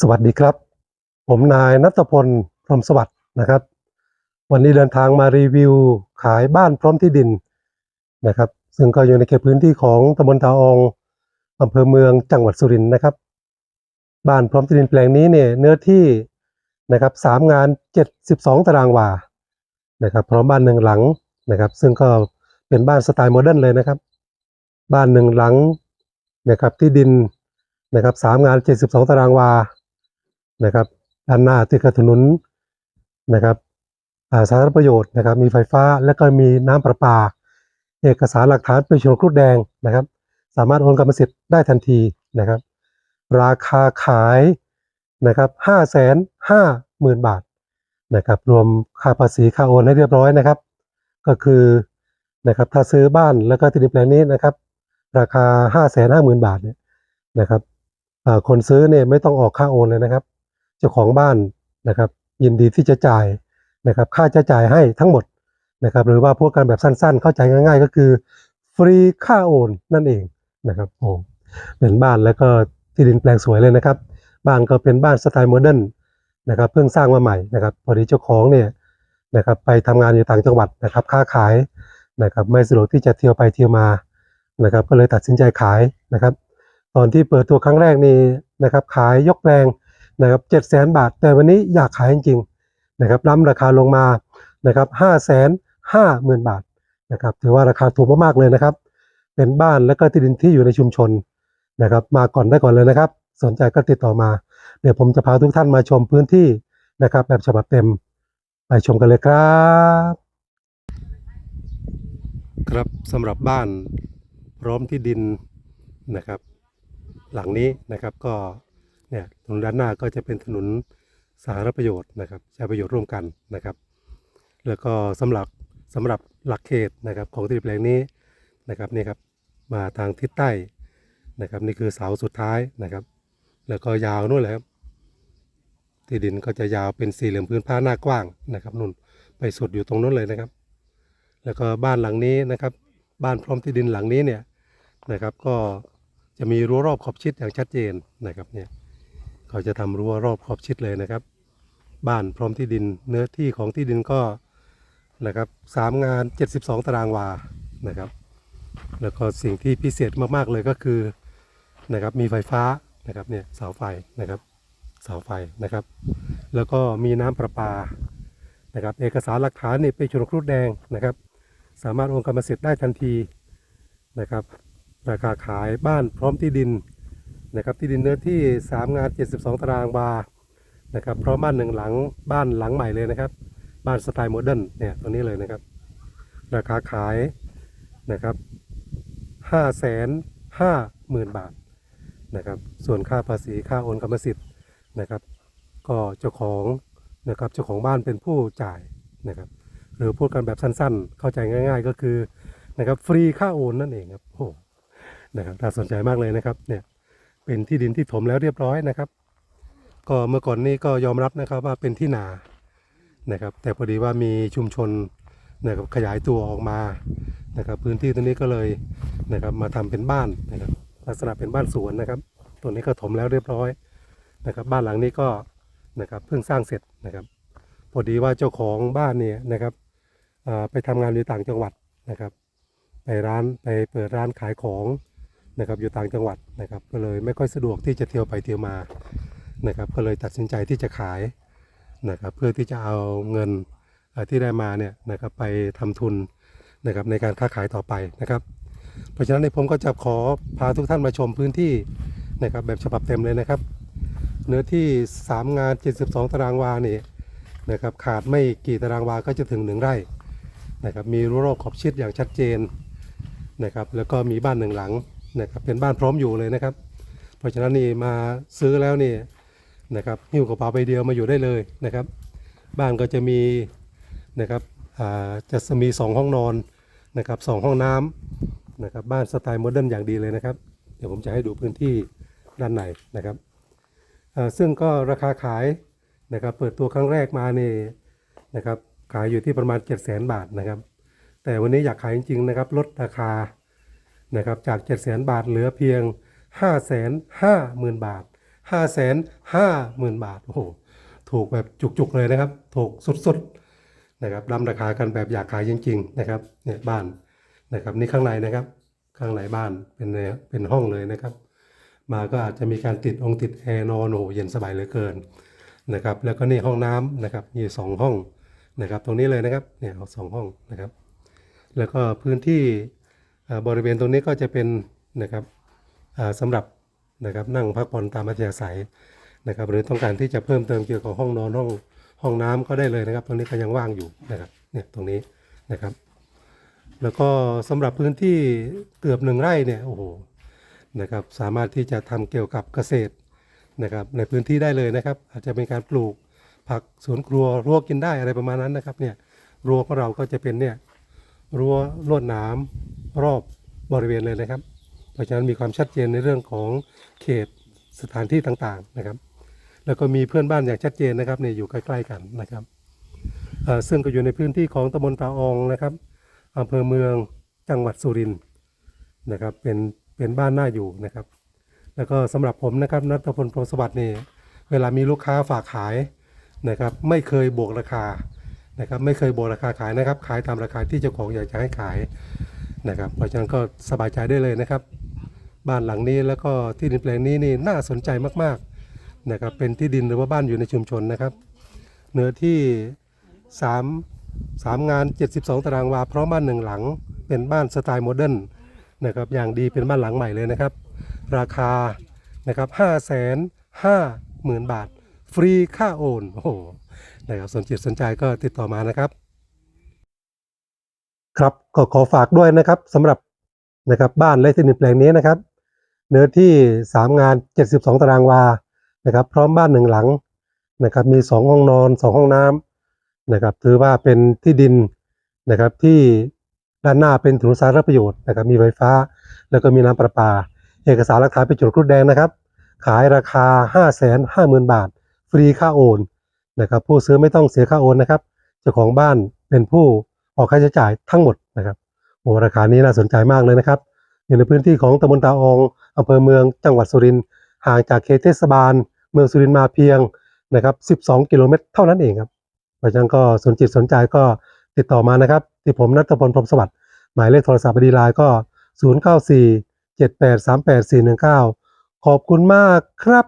สวัสดีครับ ผมนายนัทพลพรหมสวัสดิ์นะครับ วันนี้เดินทางมารีวิวขายบ้านพร้อมที่ดินนะครับ ซึ่งก็อยู่ในเขตพื้นที่ของตำบลตาอองอำเภอเมืองจังหวัดสุรินทร์นะครับ บ้านพร้อมที่ดินแปลงนี้เนี่ยเนื้อที่นะครับสามงาน 72 ตารางวานะครับ พร้อมบ้านหนึ่งหลังนะครับ ซึ่งก็เป็นบ้านสไตล์โมเดิร์นเลยนะครับ บ้านหนึ่งหลังนะครับที่ดินนะครับสามงาน 72 ตารางวา นะครับด้านหน้าติดกับถนนนะครับสาธารณประโยชน์นะครับ มีไฟฟ้าและก็มีน้ำประปา เอกสารหลักฐานเป็นโฉนดครุฑแดงนะครับ สามารถโอนกรรมสิทธิ์ได้ทันทีนะครับ ราคาขายนะครับห้าแสนห้าหมื่นบาทนะครับ รวมค่าภาษีค่าโอนให้เรียบร้อยนะครับ ก็คือนะครับถ้าซื้อบ้านแล้วก็ที่ดินแปลงนี้นะครับ ราคาห้าแสนห้าหมื่นบาทเนี่ยนะครับคนซื้อเนี่ยไม่ต้องออกค่าโอนเลยนะครับ เจ้าของบ้านนะครับ ยินดีที่จะจ่ายนะครับ ค่าจะจ่ายให้ทั้งหมดนะครับ หรือว่าพูดกันแบบสั้นๆ เข้าใจง่าย ๆ ก็คือ ฟรีค่าโอนนั่นเองนะครับโอ้เป็นบ้านแล้วก็ที่ดินแปลงสวยเลยนะครับ บ้านก็เป็นบ้านสไตล์โมเดิร์นนะครับ เพิ่งสร้างมาใหม่นะครับพอดีเจ้าของเนี่ยนะครับ ไปทำงานอยู่ต่างจังหวัดนะครับ ค้าขายนะครับ ไม่สะดวกที่จะเที่ยวไปเที่ยวมานะครับ ก็เลยตัดสินใจขายนะครับ ตอนที่เปิดตัวครั้งแรกนี่นะครับ ขายยกแปลง นะครับเจ็ดแสนบาท แต่วันนี้อยากขายจริงๆนะครับล้ำราคาลงมานะครับห้าแสนห้าหมื่นบาทนะครับถือว่าราคาถูกมากๆเลยนะครับ เป็นบ้านและก็ที่ดินที่อยู่ในชุมชนนะครับ มาก่อนได้ก่อนเลยนะครับ สนใจก็ติดต่อมา เดี๋ยวผมจะพาทุกท่านมาชมพื้นที่นะครับ แบบฉบับเต็มไปชมกันเลยครับ ครับสำหรับบ้านพร้อมที่ดินนะครับ หลังนี้นะครับก็ เนี่ยถนนด้านหน้าก็จะเป็นถนนสาธารณประโยชน์นะครับใช้ประโยชน์ร่วมกันนะครับ แล้วก็สำหรับสำหรับหลักเขตนะครับของที่แปลงนี้นะครับนี่ครับมาทางทิศใต้นะครับนี่คือเสาสุดท้ายนะครับ แล้วก็ยาวนู่นเลยครับที่ดินก็จะยาวเป็นสี่เหลี่ยมพื้นผ้าหน้ากว้างนะครับนู่นไปสุดอยู่ตรงนู้นเลยนะครับ แล้วก็บ้านหลังนี้นะครับ บ้านพร้อมที่ดินหลังนี้เนี่ยนะครับก็จะมีรั้วรอบขอบชิดอย่างชัดเจนนะครับเนี่ย เขาจะทำรั้วรอบขอบชิดเลยนะครับ บ้านพร้อมที่ดินเนื้อที่ของที่ดินก็นะครับสามงาน 72 ตารางวานะครับ แล้วก็สิ่งที่พิเศษมากๆเลยก็คือนะครับมีไฟฟ้านะครับเนี่ยเสาไฟนะครับเสาไฟนะครับ แล้วก็มีน้ำประปานะครับ เอกสารหลักฐานเนี่ยเป็นโฉนดรุฑแดงนะครับ สามารถโอนกรรมสิทธิ์ได้ทันทีนะครับ ราคาขายบ้านพร้อมที่ดิน นะครับที่ดินเนื้อที่ 3 งาน 72 ตารางวานะครับพร้อมบ้านหนึ่งหลังบ้านหลังใหม่เลยนะครับ บ้านสไตล์โมเดิร์นเนี่ยตรงนี้เลยนะครับ ราคาขายนะครับ5 5 0 0 0 0 บาทนะครับส่วนค่าภาษีค่าโอนกรรมสิทธิ์นะครับ ก็เจ้าของนะครับเจ้าของบ้านเป็นผู้จ่ายนะครับหรือพูดกันแบบสั้นๆ เข้าใจง่าย ๆ ก็คือนะครับฟรีค่าโอนนั่นเองครับโอ้นะครับน่าสนใจมากเลยนะครับเนี่ย เป็นที่ดินที่ถมแล้วเรียบร้อยนะครับ ก็เมื่อก่อนนี้ก็ยอมรับนะครับว่าเป็นที่นานะครับ แต่พอดีว่ามีชุมชนนะครับขยายตัวออกมานะครับ พื้นที่ตรงนี้ก็เลยนะครับมาทำเป็นบ้านนะครับ ลักษณะเป็นบ้านสวนนะครับตัวนี้ก็ถมแล้วเรียบร้อยนะครับ บ้านหลังนี้ก็นะครับเพิ่งสร้างเสร็จนะครับ พอดีว่าเจ้าของบ้านเนี่ยนะครับไปทำงานอยู่ต่างจังหวัดนะครับ ไปร้านไปเปิดร้านขายของ นะครับอยู่ต่างจังหวัดนะครับก็เลยไม่ค่อยสะดวกที่จะเที่ยวไปเที่ยวมานะครับก็เลยตัดสินใจที่จะขายนะครับเพื่อที่จะเอาเงินที่ได้มาเนี่ยนะครับไปทำทุนนะครับในการค้าขายต่อไปนะครับ เพราะฉะนั้นในผมก็จะขอพาทุกท่านมาชมพื้นที่นะครับแบบฉบับเต็มเลยนะครับ เนื้อที่ 3 งาน 72 ตารางวานี่นะครับขาดไม่กี่ตารางวาก็จะถึงหนึ่งไร่นะครับมีรั้วรอบขอบชิดอย่างชัดเจนนะครับแล้วก็มีบ้านหนึ่งหลัง นะครับเป็นบ้านพร้อมอยู่เลยนะครับ เพราะฉะนั้นนี่มาซื้อแล้วนี่นะครับหิ้วกระเป๋าใบเดียวมาอยู่ได้เลยนะครับ บ้านก็จะมีนะครับจะมีสองห้องนอนนะครับสองห้องน้ำนะครับบ้านสไตล์โมเดิร์นอย่างดีเลยนะครับ เดี๋ยวผมจะให้ดูพื้นที่ด้านในนะครับซึ่งก็ราคาขายนะครับเปิดตัวครั้งแรกมานี่นะครับขายอยู่ที่ประมาณ 7 0 0 0 0 0 บาทนะครับ แต่วันนี้อยากขายจริงๆนะครับลดราคา นะครับจาก 7 0 0 0 0 บาทเหลือเพียง 5 5 0 0 0 0 บาทห้าแสนห้าหมื่นบาทโอ้โหถูกแบบจุกๆเลยนะครับ ถูกสุดๆนะครับรำราคากันแบบอยากขายจริงๆนะครับเนี่ยบ้านนะครับนี่ข้างในนะครับ ข้างในบ้านเป็นเนี่ยเป็นห้องเลยนะครับ มาก็อาจจะมีการติดองติดแอร์นอนโอ้โหเย็นสบายเหลือเกินนะครับ แล้วก็นี่ห้องน้ำนะครับมีสองห้องนะครับ ตรงนี้เลยนะครับเนี่ยเอาสองห้องนะครับ แล้วก็พื้นที่ บริเวณตรงนี้ก็จะเป็นนะครับสำหรับนะครับนั่งพักผ่อนตามอัธยาศัยนะครับ หรือต้องการที่จะเพิ่มเติมเกี่ยวกับห้องนอนห้องห้องน้ำก็ได้เลยนะครับ ตรงนี้ก็ยังว่างอยู่นะครับเนี่ยตรงนี้นะครับ แล้วก็สำหรับพื้นที่เกือบหนึ่งไร่เนี่ยโอ้โหนะครับสามารถที่จะทำเกี่ยวกับเกษตรนะครับในพื้นที่ได้เลยนะครับ อาจจะเป็นการปลูกผักสวนครัวรั้วกินได้อะไรประมาณนั้นนะครับเนี่ยรั้วของเราก็จะเป็นเนี่ยรั้วลวดหนาม รอบบริเวณเลยนะครับ เพราะฉะนั้นมีความชัดเจนในเรื่องของเขตสถานที่ต่างๆนะครับ แล้วก็มีเพื่อนบ้านอย่างชัดเจนนะครับเนี่ยอยู่ใกล้ๆกันนะครับซึ่งก็อยู่ในพื้นที่ของตำบลปาอองนะครับอำเภอเมืองจังหวัดสุรินทร์นะครับเป็นเป็นบ้านน่าอยู่นะครับ แล้วก็สำหรับผมนะครับนัทพลพรสวัสดิ์นี่เวลามีลูกค้าฝากขายนะครับไม่เคยบวกราคานะครับไม่เคยบวกราคาขายนะครับ ขายตามราคาที่เจ้าของอยากจะให้ขาย นะครับเพราะฉะนั้นก็สบายใจได้เลยนะครับ บ้านหลังนี้แล้วก็ที่ดินแปลงนี้นี่น่าสนใจมากๆนะครับเป็นที่ดินหรือว่าบ้านอยู่ในชุมชนนะครับ เนื้อที่3 3งาน 72 ตารางวาพร้อมบ้านหนึ่งหลัง เป็นบ้านสไตล์โมเดิร์นนะครับอย่างดีเป็นบ้านหลังใหม่เลยนะครับ ราคานะครับ5 5 0 0 0 0 บาท ฟรีค่าโอนโอ้โหนะครับสนจิตสนใจก็ติดต่อมานะครับ ครับก็ขอฝากด้วยนะครับสำหรับนะครับบ้านและที่ดินแปลงนี้นะครับ เนื้อที่3งาน72ตารางวานะครับ พร้อมบ้านหนึ่งหลังนะครับ มี2ห้องนอน2ห้องน้ำนะครับ ถือว่าเป็นที่ดินนะครับที่ด้านหน้าเป็นถนนสาธารณประโยชน์นะครับ มีไฟฟ้า แล้วก็มีน้ำประปา เอกสารหลักฐานเป็นจุดครุดแดงนะครับ ขายราคา 5 5 0 0 0 0 บาท ฟรีค่าโอนนะครับ ผู้ซื้อไม่ต้องเสียค่าโอนนะครับ เจ้าของบ้านเป็นผู้ ออกค่าใช้จ่ายทั้งหมดนะครับโอ้ราคานี้น่าสนใจมากเลยนะครับ อยู่ในพื้นที่ของตำบลตาอองอำเภอเมืองจังหวัดสุรินทร์ห่างจากเขตเทศบาล เมืองสุรินทร์มาเพียงนะครับ 12 กิโลเมตรเท่านั้นเองครับเพราะฉะนั้นก็สนจิตสนใจก็ติดต่อมานะครับ ที่ผมนัทพลพรมสวัสดิ์หมายเลขโทรศัพท์ดีไลน์ก็ 094 7838 419 ขอบคุณมากครับ